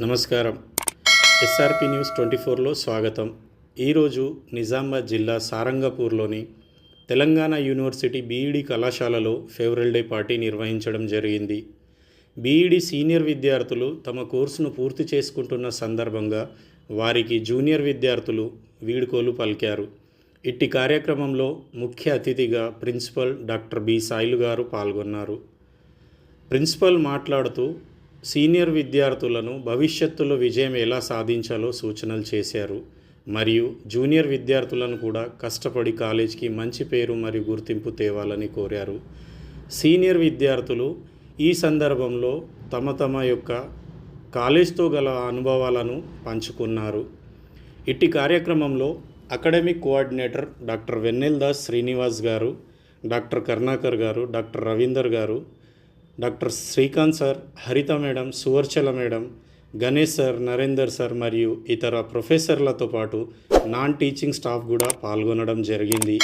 నమస్కారం. SRP news twenty ఫోర్లో స్వాగతం. ఈరోజు నిజామాబాద్ జిల్లా సారంగపూర్లోని తెలంగాణ యూనివర్సిటీ బీఈడి కళాశాలలో ఫేవరల్ డే పార్టీ నిర్వహించడం జరిగింది. బీఈడి సీనియర్ విద్యార్థులు తమ కోర్సును పూర్తి చేసుకుంటున్న సందర్భంగా వారికి జూనియర్ విద్యార్థులు వీడుకోలు పలికారు. ఇట్టి కార్యక్రమంలో ముఖ్య అతిథిగా ప్రిన్సిపల్ డాక్టర్ బి సాయిలు గారు పాల్గొన్నారు. ప్రిన్సిపల్ మాట్లాడుతూ సీనియర్ విద్యార్థులను భవిష్యత్తులో విజయం ఎలా సాధించాలో సూచనలు చేశారు. మరియు జూనియర్ విద్యార్థులను కూడా కష్టపడి కాలేజీకి మంచి పేరు మరియు గుర్తింపు తేవాలని కోరారు. సీనియర్ విద్యార్థులు ఈ సందర్భంలో తమ తమ యొక్క కాలేజ్తో గల అనుభవాలను పంచుకున్నారు. ఇట్టి కార్యక్రమంలో academic coordinator doctor Vennel Das Srinivas garu doctor Karunakar garu doctor Ravinder garu doctor Srikanth sir Haritha madam Suvarchala madam Ganesh sir Narender sir మరియు ఇతర ప్రొఫెసర్లతో పాటు నాన్ టీచింగ్ స్టాఫ్ కూడా పాల్గొనడం జరిగింది.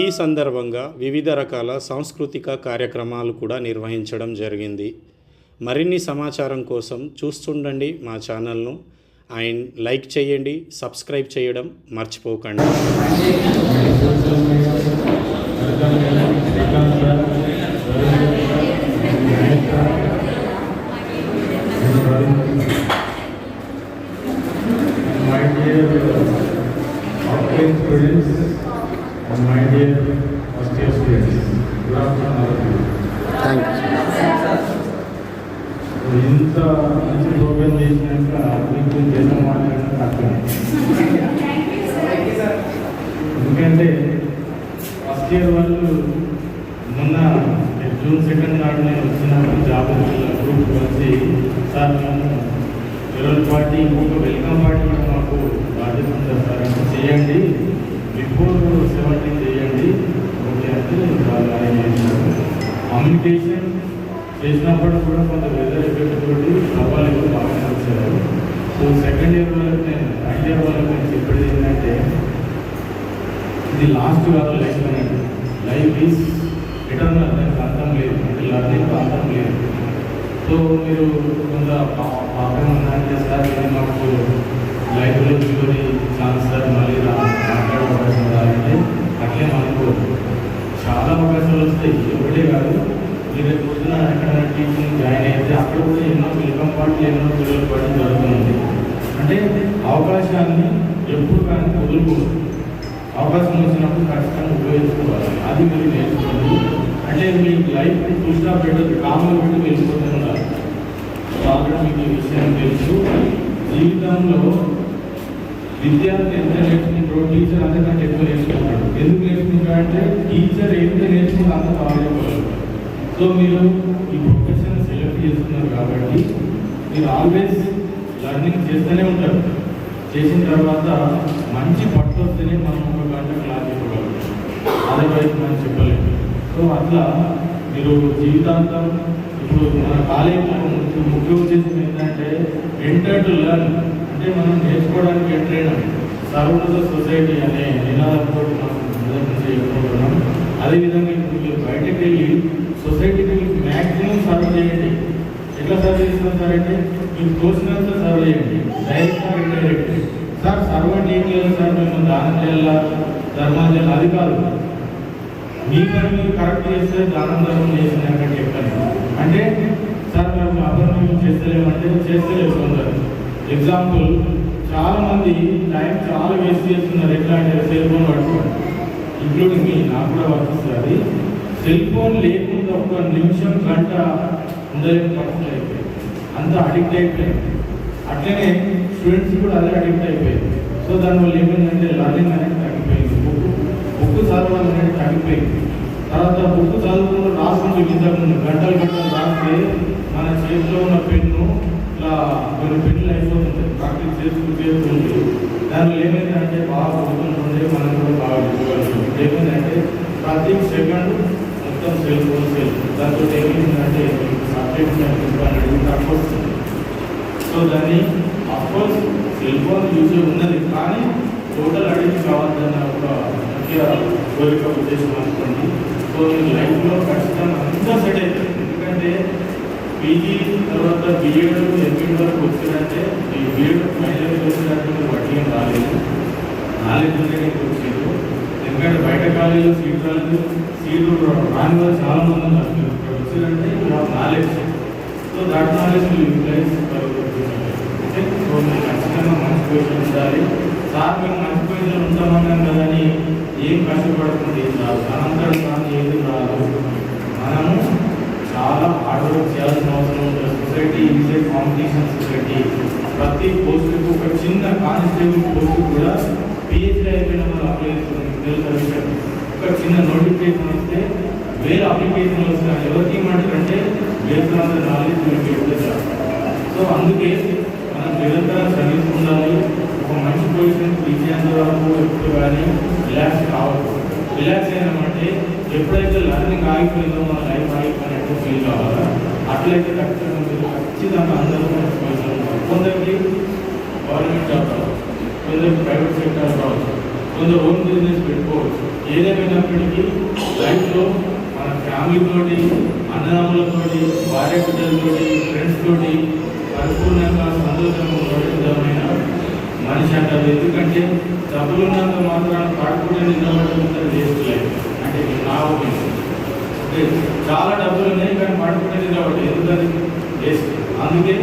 ఈ సందర్భంగా వివిధ రకాల సాంస్కృతిక కార్యక్రమాలు కూడా నిర్వహించడం జరిగింది. మరిన్ని సమాచారం కోసం చూస్తుండండి మా ఛానల్ను. అండ్ లైక్ చేయండి సబ్స్క్రైబ్ చేయడం మర్చిపోకండి. వాళ్ళకి నేను థర్డ్ వాళ్ళకి నేను చెప్పేది ఏంటంటే ఇది లాస్ట్ కాదు లైఫ్ అనేది లైఫ్ ఈజ్ రిటర్న్ దానికి అర్థం లేదు అంటే లర్నింగ్ అర్థం లేదు సో మీరు కొంత పాపం ఉందంటే సార్ ఇది మాకు లైఫ్లో చివరి ఛాన్స్ సార్ మళ్ళీ మాట్లాడే అవకాశం రాలంటే అట్లే మనకు చాలా అవకాశాలు వస్తాయి ఒకటే కాదు మీరు రేపు పొద్దున ఎక్కడ టీచింగ్ జాయిన్ అయితే అక్కడ కూడా ఎన్నో వెల్కమ్ పార్టీ ఎన్నో పిల్లలు పడడం జరుగుతుంది అంటే అవకాశాన్ని ఎప్పుడు కానీ వదులుకోవద్దు అవకాశం వచ్చినప్పుడు ఖచ్చితంగా ఉపయోగించుకోవాలి. అది మీరు నేర్చుకోండి. అంటే మీ లైఫ్ ఫుల్ పెట్టదు కామన్ పెట్టి వెళ్ళిపోతూ ఉండాలి సో మీకు ఈ విషయం తెలుసు. జీవితంలో విద్యార్థి ఎంత నేర్చుకుంటారో టీచర్ అంతకంటే ఎక్కువ నేర్చుకుంటాడు. ఎందుకు నేర్చుకుంటాడంటే టీచర్ ఎంత నేర్చుకుంటే అంత బాగా సో మీరు ఈ ప్రొఫెషన్ సెలెక్ట్ చేస్తున్నారు కాబట్టి మీరు ఆల్వేస్ లర్నింగ్ చేస్తూనే ఉంటారు. చేసిన తర్వాత మంచి పట్టు వస్తేనే మనం ఒక గంట క్లాస్ చెప్పగలుగుతాం అదర్వైజ్ మనం చెప్పలేము. సో అట్లా మీరు జీవితాంతం ఇప్పుడు మన కాలేజీలో ముఖ్య- ఉద్దేశం ఏంటంటే ఎంటర్ టు లర్న్. అంటే మనం నేర్చుకోవడానికి ఎంటర్ అయినాం. సొసైటీ అనే నినాదంతో మనం మొదటి అదేవిధంగా ఇప్పుడు మీరు బయటకు వెళ్ళి సొసైటీకి మ్యాక్సిమం సర్వ్ చేయండి. ఎట్లా సర్వ్ చేస్తున్నాం సార్ అంటే మీకు తోచినంత సర్వ్ చేయండి. డైరెక్ట్ ఇండైరెక్ట్ సార్ సర్వ్ అంటే ఏం లేదు సార్ మేము దానం చేయాలా ధర్మాలు చేయాలి అది కాదు మీ పని మీరు కరెక్ట్ చేస్తే దానం ధర్మం చేసినాక చెప్పాను అంటే సార్ మేము అభివృద్ధి చేస్తలేమంటే చేస్తలేము కొందరు. ఎగ్జాంపుల్ చాలా మంది టైం చాలా వేస్ట్ చేస్తున్నారు. ఎట్లా అంటే సెల్ ఫోన్ పట్టుకోండి ఇంక్లూడింగ్ మీ నాకు కూడా వర్తిస్తుంది సెల్ ఫోన్ లేకుండా ఒక నిమిషం గంట అందరూ పరిస్థితి అయిపోయాయి అంత అడిక్ట్ అయిపోయింది అట్లనే స్టూడెంట్స్ కూడా అదే అడిక్ట్ అయిపోయింది సో దానివల్ల ఏమైందంటే లర్నింగ్ అనేది తగ్గిపోయింది. బుక్ బుక్ చదవడం అనేది తగ్గిపోయింది. తర్వాత బుక్ చదువుకున్న రాసుకుంటూ ఇంతకుముందు గంటలు గంటలు రాస్తే మన చేతిలో ఉన్న పెన్ను ఇట్లా కొన్ని పెన్నులు అయిపోతుంది ప్రాక్టీస్ చేసుకుంటూ చేసుకుంటూ దానివల్ల ఏమైందంటే బాగా గుర్తుంటుండే మనం కూడా బాగా చదువుకోవాలి ఏమైందంటే ప్రతి సెకండ్ మొత్తం సెల్ ఫోన్ సెల్ దాంతో ఏమైందంటే సబ్జెక్ట్ అనేది తక్కువ వస్తుంది సో దాన్ని అఫ్కోర్స్ సెల్ ఫోన్ యూజ్ ఉన్నది. కానీ టోటల్ అడిగి కావద్దన్న ఒక ముఖ్య కోరిక ఉద్దేశం అనుకోండి. సో నేను లైఫ్లో ఖచ్చితంగా అంతా సెట్ అవుతుంది ఎందుకంటే పీజీ తర్వాత బీఎడ్ ఎంపీడ్ వరకు వచ్చిందంటే ఈ బీఎడ్ ఫైనల్ వచ్చినట్టు వడ్డీ ఏం రాలేదు. నాలెడ్జ్ ఉంటే నీకు వచ్చేది. ఎందుకంటే బయట కాలేజీలో సీట్ రాలేదు. సీట్లు రాని వాళ్ళు చాలా మంది వచ్చిందంటే knowledge so that knowledge utilize okay so మీరు ఖచ్చితంగా మంచి పొజిషన్ ఉండాలి. సార్ మేము మంచి పొజిషన్ ఉంటామన్నాం కదా అని ఏం కష్టపడకుండా రాదు అనంతరం కానీ ఏది రాదు మనము చాలా హార్డ్ వర్క్ చేయాల్సిన అవసరం ఉంటుంది సొసైటీ ఈజ్ కాంపిటీషన్ సొసైటీ ప్రతి పోస్టుకు ఒక చిన్న కానిస్టేబుల్ పోస్ట్ కూడా పిహెచ్డీ అయిపోయిన వాళ్ళు అప్లై చేస్తుంది ఒక చిన్న నోటిఫికేషన్ వస్తే వేరే అప్లికేషన్లు వస్తున్నాయి ఎవరికి ఏమంటారంటే వేరే ఆన్ నాలెడ్జ్ మీకు సో అందుకే నిరంతరం సర్వీస్ ఉండాలి ఒక మంచి పొజిషన్ రీచ్ వరకు ఎప్పుడు కానీ రిలాక్స్ కావద్దు రిలాక్స్ అయినామంటే ఎప్పుడైతే లర్నింగ్ ఆగిపోయిందో మన లైఫ్ ఆగిపోయినట్టు ఫీల్ కావాలా? అట్లయితే ఖచ్చితంగా మీరు ఖచ్చితంగా అందరూ మంచి పొజిషన్ ఉంటారు. కొందరికి గవర్నమెంట్ జాబ్ కావచ్చు కొందరికి ప్రైవేట్ సెక్టర్ కావచ్చు కొందరు ఓన్ బిజినెస్ పెట్టుకోవచ్చు. ఏదేమైనప్పటికీ లైఫ్లో మన ఫ్యామిలీ తోటి అన్నదమ్ములతోటి భార్య బిడ్డలతోటి ఫ్రెండ్స్ తోటి పరిపూర్ణంగా సంతోషంగా ఉండడం మనిషి అంటారు. ఎందుకంటే డబ్బులున్నంత మాత్రాన పడుకుంటే నిలబడుతుంటే వేస్ట్ లైఫ్ అంటే నా ఒపీనియన్ చాలా డబ్బులు ఉన్నాయి కానీ పడుకుంటే నిలబడి ఎందుకని? వేస్ట్ అందుకే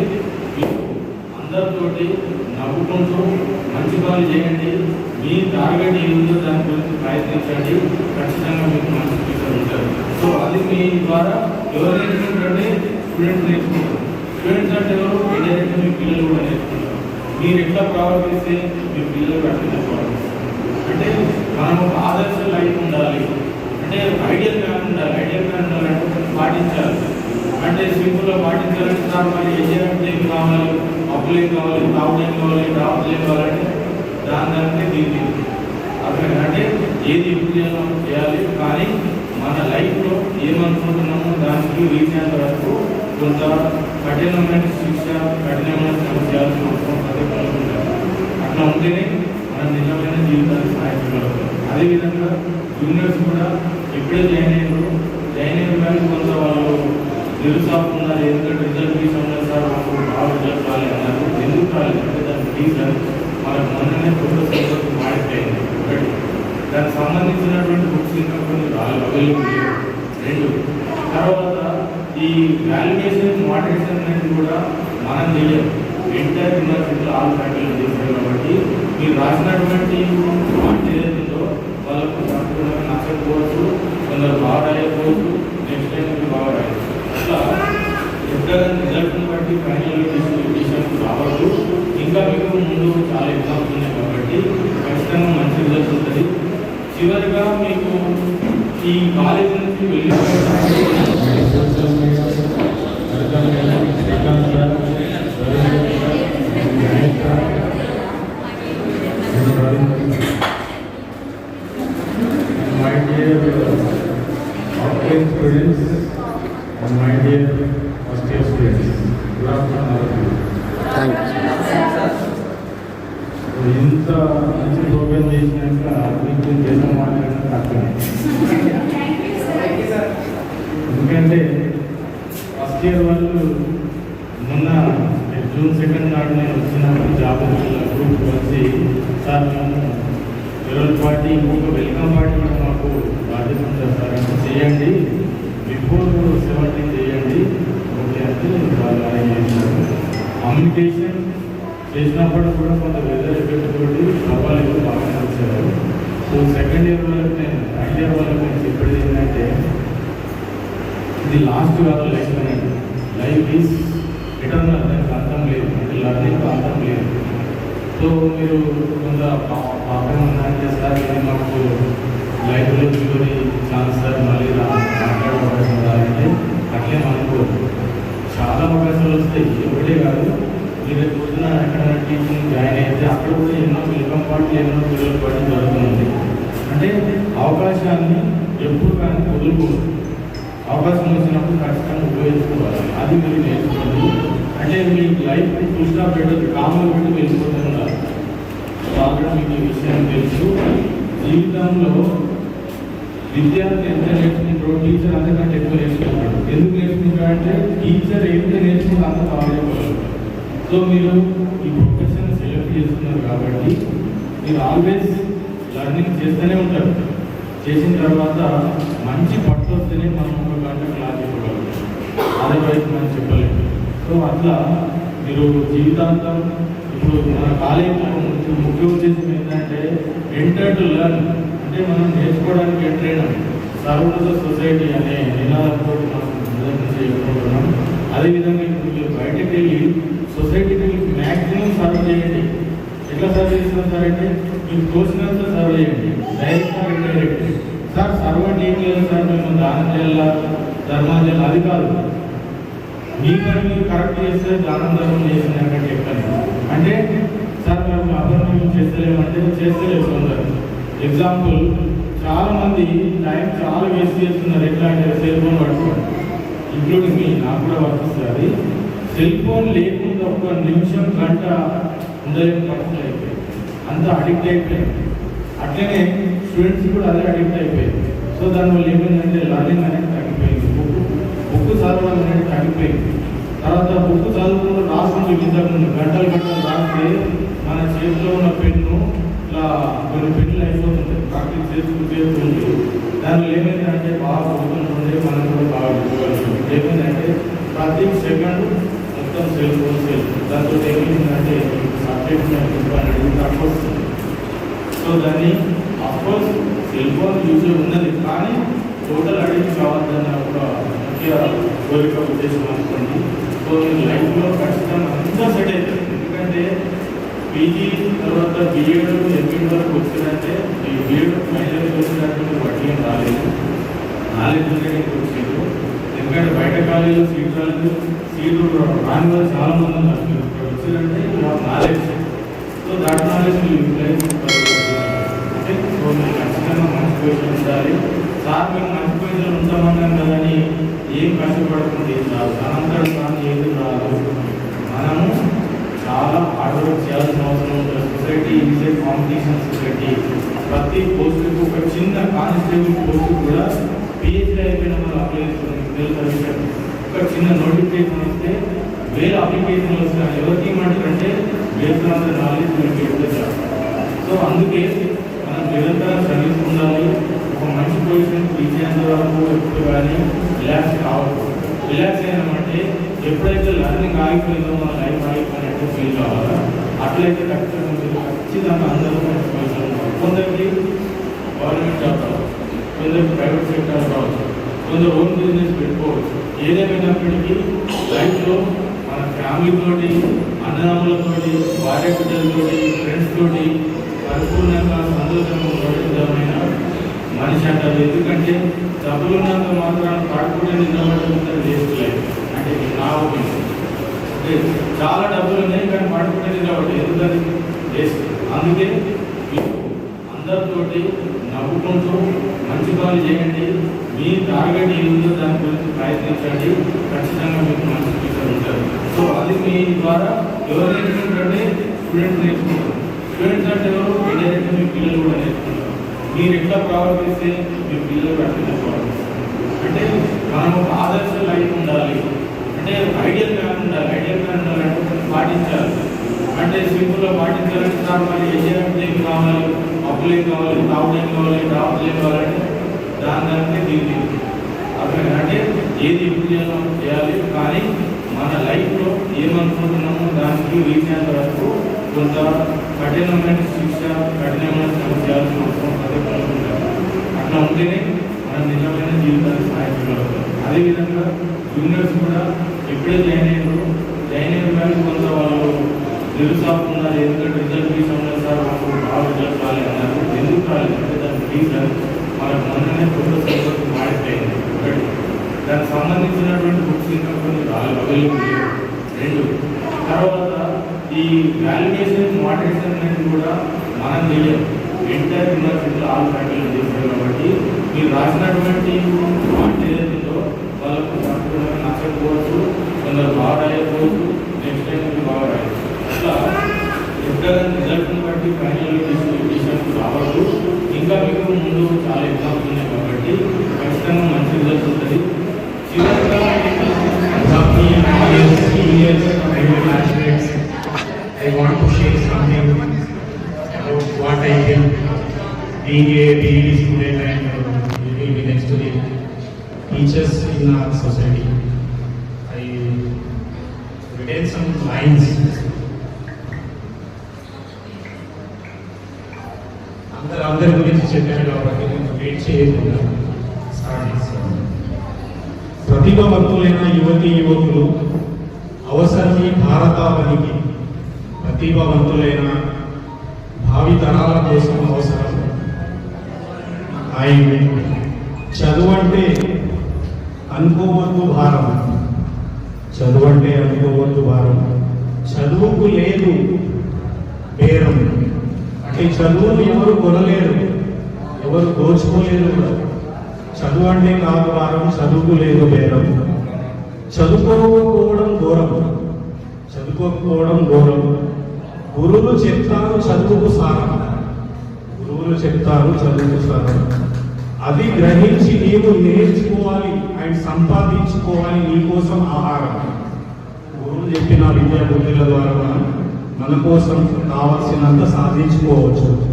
అందరితోటి నవ్వుకుంటూ మంచి పనులు చేయండి. మీ టార్గెట్ ఏముందో దాని గురించి ప్రయత్నించండి. ఖచ్చితంగా మీకు మంచి ఫీచర్ ఉంటారు సో అది మీ ద్వారా ఎవరు నేర్చుకుంటారంటే స్టూడెంట్స్ నేర్చుకుంటారు. స్టూడెంట్స్ అంటే ఎవరు? ఏదైతే మీ పిల్లలు కూడా నేర్చుకుంటారు. మీరు ఎట్లా ప్రవర్తిస్తే మీ పిల్లలు అట్లనే ప్రవర్తిస్తారు అంటే మనం ఒక ఆదర్శ లైఫ్ ఉండాలి. అంటే ఐడియల్ మ్యాన్ ఉండాలి. ఐడియల్ మ్యాన్ ఉండాలంటే పాటించాలి. అంటే సింపుల్గా పాటించాలంటే సార్ మరి ఏ చేయాలంటే ఏం కావాలి? అప్పులు ఏం కావాలి? తాగుడు ఏం కావాలి? డాబులు ఏం కావాలంటే దాని దానికి దీన్ని అర్థం అంటే ఏది ఇంప్రూవ్ చేయాలో చేయాలి. కానీ మన లైఫ్లో ఏమనుకుంటున్నామో దానికి రీజన్ వరకు కొంత కఠినమైన శిక్ష కఠినమైన శ్రమ చేయాల్సిన అవసరం ప్రతి అట్లా ఉంటేనే మనం నిజమైన జీవితాన్ని సాధించగలుగుతాం అదేవిధంగా జూనియర్స్ కూడా ఎప్పుడే జాయిన్ అయ్యారు జాయిన్ అయిన కానీ కొంత వాళ్ళు నిరుత్సాహం ఉన్నారు ఎందుకంటే రిజల్ట్ తీసుకున్నారు సార్ మాకు బాగా రిజల్ట్ రాలేదు అన్నారు. ఎందుకు రాలేదు? అంటే దానికి రీజన్ మనకు మొన్ననే ప్రొఫెసర్ మాడిపోయింది ఒకటి దానికి సంబంధించినటువంటి బుక్స్ ఇంకా కొన్ని రాలేదు. అవైలబుల్ లేవు రెండు తర్వాత ఈ వాల్యుయేషన్ మోడరేషన్ అనేది కూడా మనం చేయం ఎంటైర్ యూనివర్సిటీలో ఆల్ ఫ్యాకల్టీ చేస్తారు కాబట్టి మీరు రాసినటువంటి పాయింట్ ఏదైతుందో వాళ్ళకు సంపూర్ణంగా నచ్చకపోవచ్చు కొందరు బాగా రాయకపోవచ్చు నెక్స్ట్ టైం మీరు బాగా రాయచ్చు. అట్లా ఎప్పుడైనా రిజల్ట్ని బట్టి ఫైనల్ డిసిషన్ రావచ్చు ఇంకా మీకు ముందు చాలా ఎగ్జామ్స్ ఉన్నాయి కాబట్టి ఖచ్చితంగా మంచి రిజల్ట్ ఉంటుంది చివరిగా మీకు ఈ కాలేజ్ నుంచి My ఎందుకంటే ఫస్ట్ ఇయర్ వాళ్ళు మొన్న జూన్ సెకండ్ నాడు నేను వచ్చినప్పుడు జాబ్ గ్రూప్ వచ్చి సార్ మేము ఫెడరల్ పార్టీ ఇంకొక వెల్కమ్ పార్టీ కూడా మాకు బాధ్యత ఉంటుంది సార్ అంటే చేయండి. బిఫోర్ సెవెంటీన్ చేయండి. ఓకే అంటే వాళ్ళు అరేంజ్ చేసినారు కమ్యూనికేషన్ చేసినప్పుడు కూడా కొంత వెదర్ ఎఫెక్ట్ తోటి సవాళ్ళు బాగానే వచ్చారు. సో సెకండ్ ఇయర్ వాళ్ళకి నేను థర్డ్ ఇయర్ వాళ్ళకి నేను చెప్పేది ఏంటంటే ఇది లాస్ట్ కాదు లైఫ్ అనేది లైఫ్ ఈజ్ ఎటర్నల్ దానికి అర్థం లేదు. అంటే లర్నింగ్ అర్థం లేదు. సో మీరు కొంత పాపం ఉందంటే చేస్తారు? ఇది మాకు లైఫ్లో చూడని ఛాన్స్ సార్ మళ్ళీ రా మాట్లాడే అవకాశం ఉండాలంటే అట్లే మనకు చాలా అవకాశాలు వస్తాయి. ఒకటే కాదు. మీరు పొద్దున ఎక్కడ టీచింగ్ జాయిన్ అయితే అక్కడ కూడా ఎన్నో వెల్కమ్ పార్టీ ఎన్నో పిల్లల పార్టీ జరుగుతుంది. అంటే అవకాశాన్ని ఎప్పుడు కానీ వదులుకోవద్దు. అవకాశం వచ్చినప్పుడు ఖచ్చితంగా ఉపయోగించుకోవాలి. అది మీరు నేర్చుకోండి. అంటే మీ లైఫ్ ఫుల్ స్టాప్ పెట్టదు కామన్ పెట్టి వెళ్ళిపోతూ బాగా మీకు ఈ విషయం తెలుసు. జీవితంలో విద్యార్థి ఎంత నేర్చుకుంటారో టీచర్ అంతకంటే ఎక్కువ నేర్చుకుంటాడు. ఎంత నేర్చుకుంటే అంత బాగా సో మీరు ఈ ప్రొఫెషన్ సెలెక్ట్ చేస్తున్నారు కాబట్టి మీరు ఆల్వేస్ లర్నింగ్ చేస్తూనే ఉంటారు. చేసిన తర్వాత మంచి పట్టు వస్తేనే మనం ఒక గంట క్లాస్ చెప్పగలుగుతాం అదర్వైజ్ మనం చెప్పలేము సో అట్లా మీరు జీవితాంతం ఇప్పుడు మన కాలేజీలో ముఖ్య ఉద్దేశం ఏంటంటే ఎంటర్ టు లెర్న్ అంటే మనం నేర్చుకోవడానికి ఎంటర్ అయినాం. సర్వత సొసైటీ అనే నినాదంతో మనం చేయకపోతున్నాం అదేవిధంగా ఇప్పుడు మీరు బయటకు వెళ్ళి సొసైటీకి వెళ్ళి మ్యాక్సిమం సర్వ్ చేయండి. ఎట్లా సర్వ్ చేసినా సార్ అంటే మీకు తోచినంత సర్వ్ చేయండి. డైరెక్ట్ ఇండైరెక్ట్ సార్ సర్వ్ అంటే ఏం లేదు సార్ మేము దానం చేయాలా ధర్మాలు చేయాలి అది కాదు. మీ పని మీరు కరెక్ట్ చేస్తే దానం ధర్మం చేసినాకంటే చెప్పాను అంటే సార్ మేము అభివృద్ధి చేస్తలేమంటే చేస్తలేము కొందరు. ఎగ్జాంపుల్ చాలా మంది టైం చాలా వేస్ట్ చేస్తున్నారు. ఎట్లా అంటే సెల్ ఫోన్ పట్టుకోండి. ఇంక్లూడింగ్ మీ నాకు కూడా వర్తిస్తుంది సెల్ ఫోన్ లేకుండా ఒక నిమిషం గంట ఉండలేని పరిస్థితి అయిపోయాయి అంత అడిక్ట్ అయిపోయింది అట్లనే స్టూడెంట్స్ కూడా అదే అడిక్ట్ అయిపోయింది సో దానివల్ల ఏమైందంటే లర్నింగ్ అనేది చదవడం అనేది తగ్గిపోయింది. తర్వాత బుక్ చదువుకుంటూ రాసుకుంటూ ఇంతకుముందు గంటలు గంటలు రాస్తే మన చేతిలో ఉన్న పెన్ను ఇట్లా కొన్ని పెన్నులు అయిపోతుంటాయి ప్రాక్టీస్ చేస్తూ చేస్తుంది దానిలో ఏమైందంటే బాగా గుర్తుంటుండే మనం కూడా బాగా గుర్తుపడుతుంది ఏమైందంటే ప్రతి సెకండ్ మొత్తం సెల్ ఫోన్ సెల్. దాంతో ఏమైందంటే సబ్జెక్ట్ అనేది తక్కువ వస్తుంది. సో దాన్ని అఫ్కోర్స్ సెల్ ఫోన్ యూజ్ ఉన్నది. కానీ టోటల్ అడిగి కావద్దని కూడా ముఖ్య కోరిక ఉద్దేశం అనుకోండి సో మీ లైఫ్లో ఖచ్చితంగా అంతా సెట్ అవుతుంది. ఎందుకంటే పీజీ తర్వాత బీఎడ్ ఎంపీ వరకు వచ్చిందంటే ఈ బీఎడ్ ఫైనల్ వచ్చినట్టు వడ్డీ ఏం రాలేదు. నాలెడ్జ్ ఉంటేనే వచ్చింది ఎందుకంటే బయట కాలేజీలో సీట్ రాలేదు. సీటు రాని వాళ్ళు చాలా మంది ఉన్నారు. ఇక్కడ వచ్చిందంటే knowledge. So that knowledge utilize అంటే సో ఖచ్చితంగా మంచి పొజిషన్ ఉండాలి. సార్ మేము మంచి పొజిషన్ ఉంటామన్నాం కదా అని ఏం కష్టపడకుండా. ఏం రాదు తనంతట ఏది రాదు మనము చాలా హార్డ్ వర్క్ చేయాల్సిన అవసరం ఉంటుంది society is a competition society. ప్రతి పోస్టుకు ఒక చిన్న కానిస్టేబుల్ పోస్టు కూడా పిహెచ్డీ అయిపోయిన వాళ్ళు అప్లై చేస్తుంది విషయం ఒక చిన్న నోటిఫికేషన్ వస్తే వేరే అప్లికేషన్లు వస్తాయి ఎవరికి ఏమంటారంటే వేస్తున్నంత నాలెడ్జ్ మీకు సో అందుకే మనం నిరంతరం సర్వీస్ ఉండాలి మంచి పొజిషన్ ఇచ్చేంత వరకు ఎప్పుడు కానీ రిలాక్స్ కావద్దు. రిలాక్స్ అయినామంటే ఎప్పుడైతే లర్నింగ్ ఆగిపోయిందో మన లైఫ్ ఆగిపోయినట్టు ఫీల్ కావాలా? అట్లయితే ఖచ్చితంగా మీరు ఖచ్చితంగా అందరూ మంచి పొజిషన్ ఉంటారు కొందరికి గవర్నమెంట్ జాబ్ కావచ్చు కొందరికి ప్రైవేట్ సెక్టర్ కావచ్చు కొందరు ఓన్ బిజినెస్ పెట్టుకోవచ్చు. ఏదేమైనప్పటికీ లైఫ్లో మన ఫ్యామిలీ తోటి అన్నదమ్ములతోటి భార్య బిడ్డలతోటి ఫ్రెండ్స్ తోటి పరిపూర్ణంగా సంతోషంగా ఉండడం విధమైన మనిషి అంటారు ఎందుకంటే డబ్బులు మాత్రాన్ని మాత్రం పడుకుంటే నిలబడుతుందని అంటే నా ఒపీనియన్. అంటే చాలా డబ్బులు ఉన్నాయి కానీ పడుకుంటే నిలబడి ఎందుకని? వేస్ట్ అందుకే అందరితోటి నవ్వుకుంటూ మంచి పనులు చేయండి. మీ టార్గెట్ ఏముందో దాని గురించి ప్రయత్నించండి. ఖచ్చితంగా మీకు మంచి ఫ్యూచర్ ఉంటారు సో అది మీ ద్వారా ఎవరు నేర్చుకుంటారంటే స్టూడెంట్స్ నేర్చుకుంటారు. స్టూడెంట్స్ అంటే ఎవరు? మీ పిల్లలు కూడా నేర్చుకుంటారు. మీరు ఎట్లా ప్రవర్తిస్తే మీ పిల్లలు అట్లనే ప్రవర్తిస్తారు అంటే మనం ఒక ఆదర్శ లైఫ్ ఉండాలి. అంటే ఐడియల్ ప్లాన్ ఉండాలి. ఐడియల్ ప్లాన్ ఉండాలంటే పాటించాలి. అంటే సింపుల్గా పాటించాలంటే దాని మరి ఏం ఏం కావాలి? అప్పులు ఏం కావాలి? తావుడు ఏం కావాలి? డ్రాప్లు ఏం కావాలంటే దాని దానికి దీన్ని అర్థం అంటే ఏది ఎప్పుడు చేయాలో చేయాలి. కానీ మన లైఫ్లో ఏమనుకుంటున్నామో దానికి రీచ్ అయిన వరకు కొంత కఠినమైన శిక్ష కఠినమైన శ్రమ చేయాల్సిన అవసరం ప్రతి ఒక్కరికి అట్లా ఉంటేనే మనం నిజమైన జీవితాన్ని సాధించగలుగుతాం అదేవిధంగా జూనియర్స్ కూడా ఎప్పుడే జాయిన్ అయ్యారు జాయిన్ అయిన కానీ కొంత వాళ్ళు నిరుత్సాహం ఎందుకంటే రిజల్ట్ విషయంలో సార్ మాకు బాగా రిజల్ట్ రాలేదు అన్నారు. ఎందుకు రాలేదు? అంటే దానికి రీజన్ మనకు మొన్ననే కొత్త సిలబస్ మాడిపోయింది ఒకటి. దానికి సంబంధించినటువంటి బుక్స్ ఇంకా కొన్ని రాలేదు. అవైలబుల్ లేవు. రెండు. తర్వాత ఈ వాల్యుయేషన్ మోడరేషన్ అనేది కూడా మనం తెలియదు ఎంటైర్ యూనివర్సిటీ ఆల్ ఫ్యాకల్టీ చేస్తారు కాబట్టి మీరు రాసినటువంటి పాయింట్ ఏదైతుందో వాళ్ళకు పర్టికులర్గా నచ్చకపోవచ్చు కొందరు బాగా రాయకపోవచ్చు నెక్స్ట్ టైం మీరు బాగా రాయచ్చు. అట్లా ఎప్పుడైనా రిజల్ట్ని బట్టి ఫైనల్ డిసిషన్ రావచ్చు ఇంకా మీకు ముందు చాలా ఎగ్జామ్స్ ఉన్నాయి కాబట్టి ఖచ్చితంగా మంచి రిజల్ట్ ఉంటుంది. చివరిగా I want to share something about what I feel being a PhD student and living uh, next to the teachers in our society. I retain some lines. అందరు అందరి గురించి చెప్పాను కాబట్టి నేను వెయిట్ చేయకుండా స్టార్ట్ చేస్తాను ప్రతిభ భక్తులైన యువతి యువకులు అవసరమే భారతావనికి ప్రతిభావంతులైన భావితరాల కోసం అవసరం. ఆయన చదువు అంటే అనుకోవద్దు భారం. చదువు అంటే అనుకోవద్దు భారం. చదువుకు లేదు పేరం అంటే చదువును ఎవరు కొనలేరు. ఎవరు దోచుకోలేరు కూడా. చదువు అంటే కాదు భారం చదువుకు లేదు పేరం చదువుకోకపోవడం ఘోరం. చదువుకోకపోవడం ఘోరం. గురువులు చెప్తారు చదువుకు సారం. గురువులు చెప్తారు చదువుకు సారం. అది గ్రహించి నీవు నేర్చుకోవాలి అండ్ సంపాదించుకోవాలి నీ కోసం ఆహారం. గురువులు చెప్పిన విద్యా బుద్ధుల ద్వారా మనం మన కోసం కావాల్సినంత సాధించుకోవచ్చు.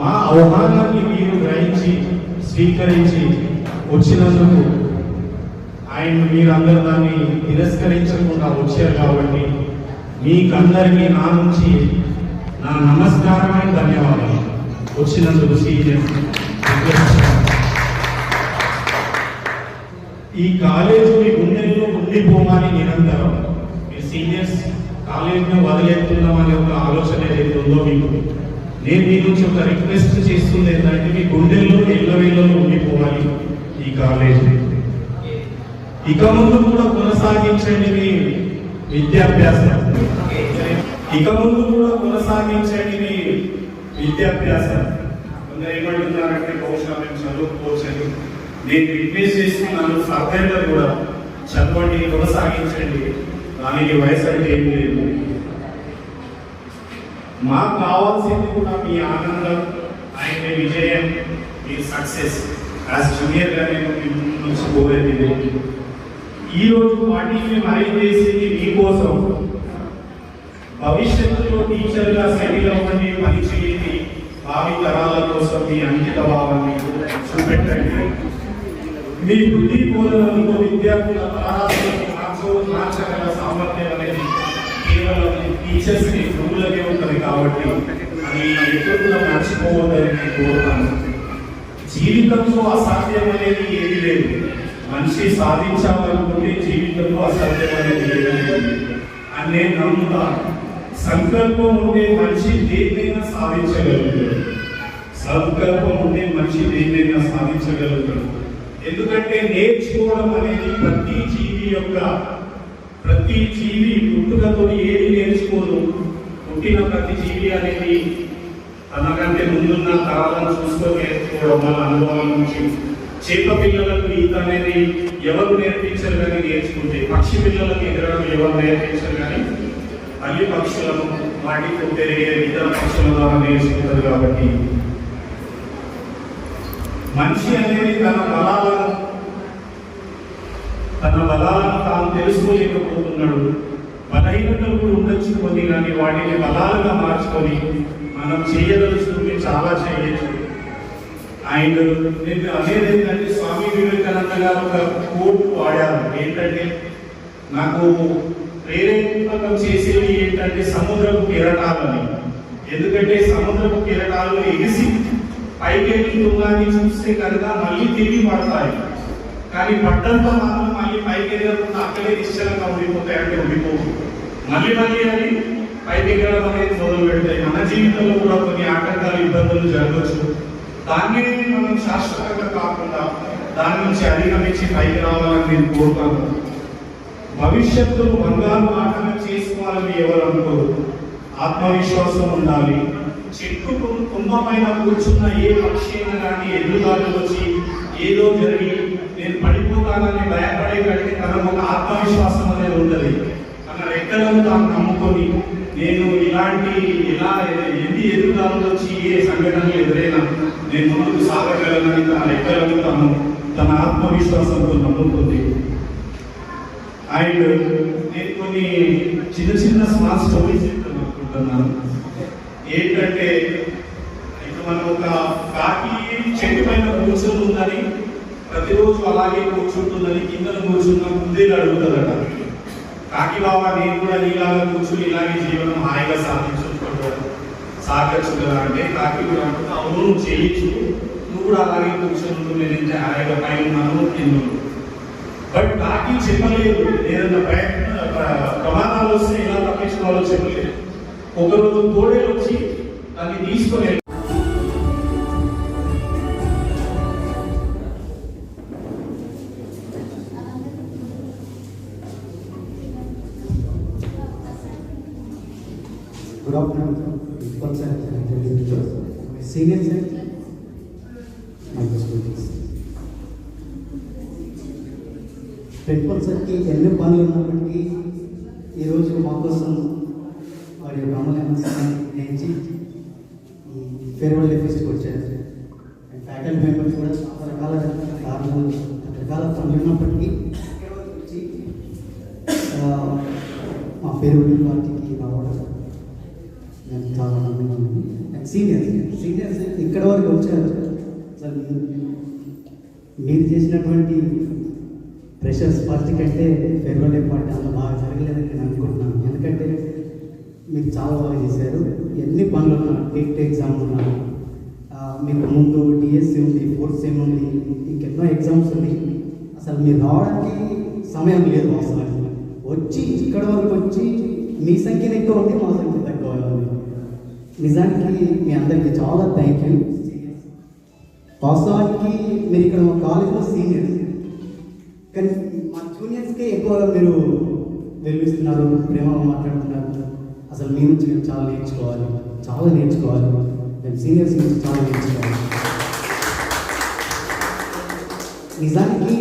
మా ఆహ్వానాన్ని మీరు గ్రహించి స్వీకరించి వచ్చినందుకు ఆయన మీరందరూ దాన్ని తిరస్కరించకుండా వచ్చారు కాబట్టి మీకందరికీ నా నుంచి నా నమస్కారమైన ధన్యవాదాలు. వచ్చినందుకు సీనియర్ ఈ కాలేజ్ మీ గుండెల్లో ఉండిపోమని నిరంతరం మీ సీనియర్స్ కాలేజ్ని వదిలేస్తున్నాం అనే ఒక ఆలోచన ఏదైతే ఉందో మీకు. నేను మీ నుంచి ఒక రిక్వెస్ట్ చేస్తుంది ఏంటంటే మీ గుండెల్లో ఎల్లవేళ్ళలో ఉండిపోవాలి ఈ కాలేజ్ ఇక ముందు కూడా కొనసాగించండి మీ విద్యాభ్యాసం. ఇక ముందు కూడా కొనసాగించండి మీ విద్యాభ్యాసం. కొందరు ఏమంటున్నారంటే బహుశా మేము చదువుకోవచ్చని నేను రిక్వెస్ట్ చేస్తున్నాను ఫర్దర్గా కూడా చదవండి కొనసాగించండి. దానికి వయసు అంటే ఏం లేదు. మాకు కావాల్సింది కూడా మీ ఆనందం ఆయన విజయం మీ సక్సెస్ యాజ్ జూనియర్గా నేను మీ ముందు నుంచి కోరేది ఇదే. ఈ రోజు వాటిని అరేంజ్ చేసింది మీకోసం. భవిష్యత్తులో టీచర్గా సెటిల్ అవ్వండి పని చేయండి. భావి తరాల కోసం మీ అంకిత భావాన్ని చూపెట్టండి. మీ బుద్ధి బోధనలతో విద్యార్థుల మార్చగల సామర్థ్యం అనేది కేవలం టీచర్స్కి గురువులకే ఉంటుంది కాబట్టి అది ఎప్పుడు కూడా మర్చిపోవద్దని నేను కోరుతాను. జీవితంలో అసాధ్యం అనేది ఏది లేదు. మనిషి సాధించాలనుకుంటే జీవితంలో అసాధ్యం అనేది ఏది లేదు. అని నేను నమ్ముతాను. సంకల్పం ఉంటే మనిషి దేన్నైనా సాధించగలుగుతాడు. సంకల్పం ఉంటే మనిషి దేన్నైనా సాధించగలుగుతాడు. ఎందుకంటే నేర్చుకోవడం అనేది ప్రతి జీవి యొక్క ప్రతి జీవి పుట్టుకతో ఏది నేర్చుకోదు. పుట్టిన ప్రతి జీవి అనేది తనకంటే ముందున్న తరాలను చూస్తూ నేర్చుకోవడం వల్ల అనుభవం నుంచి చేప పిల్లలకు ఈత అనేది ఎవరు నేర్పించరు కానీ నేర్చుకుంటే పక్షి పిల్లలకు ఎగరడం ఎవరు నేర్పించరు కానీ అన్ని పక్షులను వాటికి పెరిగే ఇతర పక్షుల ద్వారా నేర్చుకుంటారు కాబట్టి. మనిషి అనేది తన బలాలను తన బలాలను తాను తెలుసుకోలేకపోతున్నాడు. బలహీనతలు కూడా ఉండొచ్చు కొన్ని కానీ వాటిని బలాలుగా మార్చుకొని మనం చేయదలుచుకుంటే చాలా చేయొచ్చు. ఆయన నేను అనేది ఏంటంటే స్వామి వివేకానంద గారు ఒక కోట్ వాడారు. ఏంటంటే నాకు ప్రేరేపకం చేసేవి ఏంటంటే సముద్రపు కిరటాలని. ఎందుకంటే సముద్రపు కిరటాలు ఎగిసి పైకి తుంగాన్ని చూస్తే కనుక మళ్ళీ తిరిగి పడతాయి. కానీ పడ్డంతో మాత్రం మళ్ళీ పైకి ఎగరకుండా అక్కడే నిశ్చలంగా ఉండిపోతాయి అంటే ఉండిపోవు. మళ్ళీ మళ్ళీ అది పైకి ఎగరడం అనేది మొదలు పెడతాయి. మన జీవితంలో కూడా కొన్ని ఆటంకాలు ఇబ్బందులు జరగవచ్చు దాన్ని మనం శాశ్వతంగా కాకుండా దాని నుంచి అధిగమించి పైకి రావాలని నేను కోరుతాను. భవిష్యత్తులో బంగారు ఆటగా చేసుకోవాలని ఎవరు అనుకోరు ఆత్మవిశ్వాసం ఉండాలి. చెట్టు కుంభమైన కూర్చున్న ఏ పక్షి అయినా కానీ ఎదురుదారులు వచ్చి ఏదో జరిగి నేను పడిపోతానని భయపడే కంటే తనకు ఒక ఆత్మవిశ్వాసం అనేది ఉంటుంది. తన రెక్కలను తాను నమ్ముకొని నేను ఇలాంటి ఇలా ఎన్ని ఎదురుదారులు వచ్చి ఏ సంఘటనలు ఎదురైనా నేను ముందుకు సాగగలనని తన రెక్కలను తను తన ఆత్మవిశ్వాసంతో నమ్ముతుంది. అండ్ నేను కొన్ని చిన్న చిన్న స్మాల్ స్టోరీస్ చెప్తాను అనుకుంటున్నాను ఏంటంటే ఇప్పుడు మనం ఒక కాకి చెట్టు పైన కూర్చొని ఉందని ప్రతిరోజు అలాగే కూర్చుంటుందని కింద కూర్చున్న ముందే అడుగుతుందట కాకి బాబా నేను కూడా నీలాగా కూర్చుని ఇలాగే జీవనం హాయిగా సాధించుకుంటాను. సాగచ్చు కదా అంటే కాకి కూడా అవును నువ్వు చేయొచ్చు నువ్వు కూడా అలాగే కూర్చొని ఉంటుంది నేనంటే హాయిగా పైన ఉన్నాను కింద బట్ కాకి చెప్పలేదు ఏదైనా ప్రయత్న ప్ర- ప్రమాదాలు వస్తే ఇలా తప్పించుకోవాలో చెప్పలేదు ఒకరోజు తోడేలు వచ్చి దాన్ని తీసుకొని వెళ్ళి Good afternoon, principal sir, and teachers. Senior sir, principal ఎన్ని పనులు ఉన్నప్పటికీ ఈరోజు మా కోసం వారి యొక్క అమలు ఫేర్వెల్ ఫెస్ట్కి వచ్చారు అండ్ ఫ్యాకల్టీ మెంబర్స్ కూడా చాలా రకాల కారణాలు రకరకాల పనులు ఉన్నప్పటికీ వచ్చి మా ఫేర్వెల్ పార్టీకి రావడం నేను చాలా ఆనందంగా ఉంది. అండ్ సీనియర్స్ సీనియర్స్ ఇక్కడ వరకు వచ్చారు. అసలు మీరు చేసినటువంటి ప్రెషర్స్ పార్టీ కంటే ఫెర్వెల్ పార్టీ అంత బాగా జరగలేదని నేను అనుకుంటున్నాను. ఎందుకంటే మీరు చాలా బాగా చేశారు. ఎన్ని పనులు ఉన్నా టెట్ ఎగ్జామ్ ఉన్నా మీకు ముందు డిఎస్సి ఉంది ఫోర్త్ సెమ్ ఉంది ఇంకెన్నో ఎగ్జామ్స్ ఉన్నాయి. అసలు మీరు రావడానికి సమయం లేదు వాస్తవానికి. వచ్చి ఇక్కడ వరకు వచ్చి మీ సంఖ్యను ఎక్కువ ఉంది మా సంఖ్య తక్కువ ఉంది. నిజానికి మీ అందరికీ చాలా థ్యాంక్ యూ వాస్తవానికి మీరు ఇక్కడ మా కాలేజ్లో సీనియర్స్ కానీ మా జూనియర్స్కే ఎక్కువగా మీరు వెలిపిస్తున్నారు ప్రేమగా మాట్లాడుతున్నారు. అసలు మీ నుంచి మేము చాలా నేర్చుకోవాలి చాలా నేర్చుకోవాలి. నేను సీనియర్స్ నుంచి చాలా నేర్చుకోవాలి. నిజానికి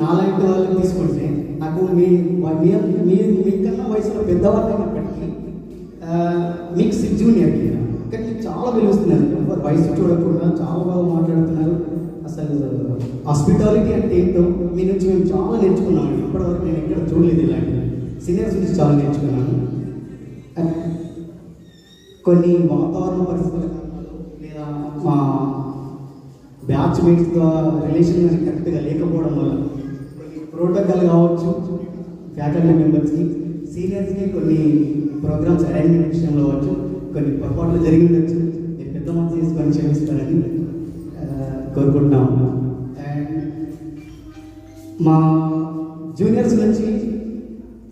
నాలాంటి వాళ్ళు తీసుకుంటే నాకు మీ మీ మీకన్నా వయసులో పెద్దవాళ్ళు అయినప్పటికీ మీకు జూనియర్ కానీ చాలా పిలుస్తున్నారు. వయసు చూడకుండా చాలా బాగా మాట్లాడుతున్నారు. అసలు హాస్పిటాలిటీ అంటే ఏంటో మీ నుంచి మేము చాలా నేర్చుకున్నామండి ఇప్పటివరకు నేను ఎక్కడ చూడలేదు ఇలాంటి సీనియర్స్ నుంచి చాలా నేర్చుకున్నాను. అండ్ కొన్ని వాతావరణ పరిస్థితుల లేదా మా బ్యాచ్మేట్స్తో రిలేషన్ అనేది కరెక్ట్గా లేకపోవడం వల్ల కొన్ని ప్రోటోకాల్ కావచ్చు ఫ్యాకల్టీ మెంబర్స్కి సీనియర్స్కి కొన్ని ప్రోగ్రామ్స్ అరేంజ్మెంట్ విషయంలో అవ్వచ్చు కొన్ని పొరపాట్లు జరిగి ఉండొచ్చు. మీరు పెద్ద మనసు చేసుకొని క్షమిస్తారని కోరుకుంటున్నాం కోరుకుంటున్నాము అండ్ మా జూనియర్స్ నుంచి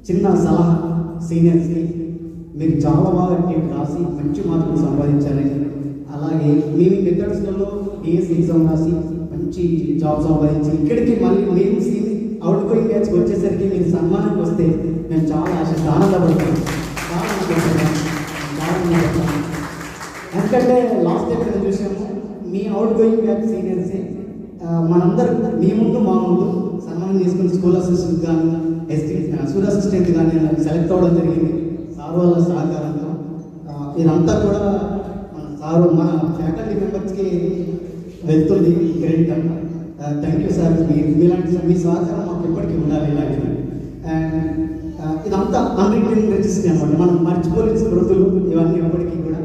చిన్న సలహా సీనియర్స్కి మీరు చాలా బాగా టెట్ రాసి మంచి మార్కులు సంపాదించాలని అలాగే మేము మెథడ్స్లలో ఏఎస్ ఎగ్జామ్ రాసి మంచి జాబ్ సంపాదించి ఇక్కడికి మళ్ళీ మేము సీని అవుట్ గోయింగ్ బ్యాచ్కి వచ్చేసరికి మీరు సన్మానానికి వస్తే మేము చాలా ఆశిస్తూ ఆనందపడతాం చాలా ఎందుకంటే లాస్ట్ టైం మేము చూసాము మీ అవుట్ గోయింగ్ బ్యాచ్ సీనియర్సే ఆ, మనందరం మీ ముందు మా ముందు సన్మానం చేసుకుని స్కూల్ అసిస్టెంట్ కానీ ఎస్టీ స్కూల్ అసిస్టెంట్ కానీ సెలెక్ట్ అవ్వడం జరిగింది. సార్ వాళ్ళ సహకారంతో. ఇదంతా కూడా మన సార్ మన ఫ్యాకల్టీ మెంబర్స్కి వెళ్తుంది క్రెడిట్ అన్న థ్యాంక్ యూ సార్. మీ మీలాంటి మీ సహకారం మాకు ఎప్పటికీ ఉండాలి ఇలాంటిది. అండ్ ఇదంతా అన్రిటర్న్ రిజిస్టర్ అనమాట మనం మర్చిపోలేని స్మృతులు ఇవన్నీ ఎప్పటికీ కూడా.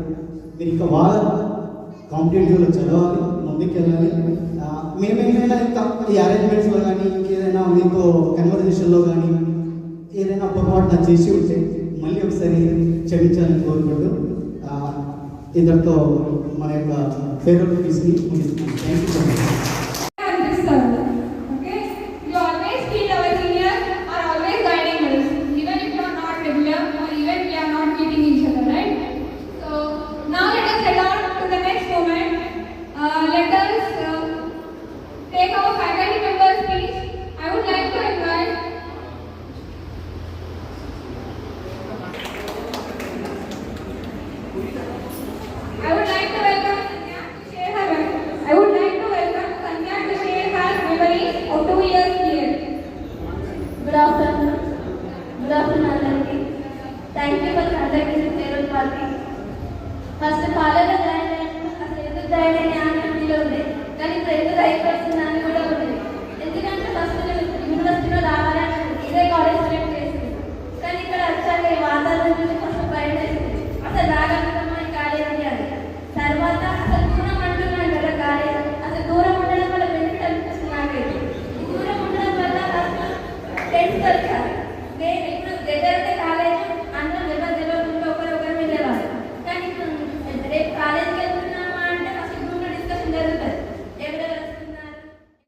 మీరు ఇంకా వాళ్ళ కాంపిటేటివ్లో చదవాలి ముందుకెళ్ళాలి. మేము మేమేమైనా ఇంకా ఈ అరేంజ్మెంట్స్లో కానీ ఇంకేదైనా మీతో కన్వర్జేషన్లో కానీ ఏదైనా పొరపాటున చేసి ఉంటే మళ్ళీ ఒకసారి క్షమించాలని కోరుకుంటూ ఆ, ఇద్దరితో మన యొక్క ఫేవరెట్ ఫీస్ని ముగిస్తున్నాను థ్యాంక్ యూ సో మచ్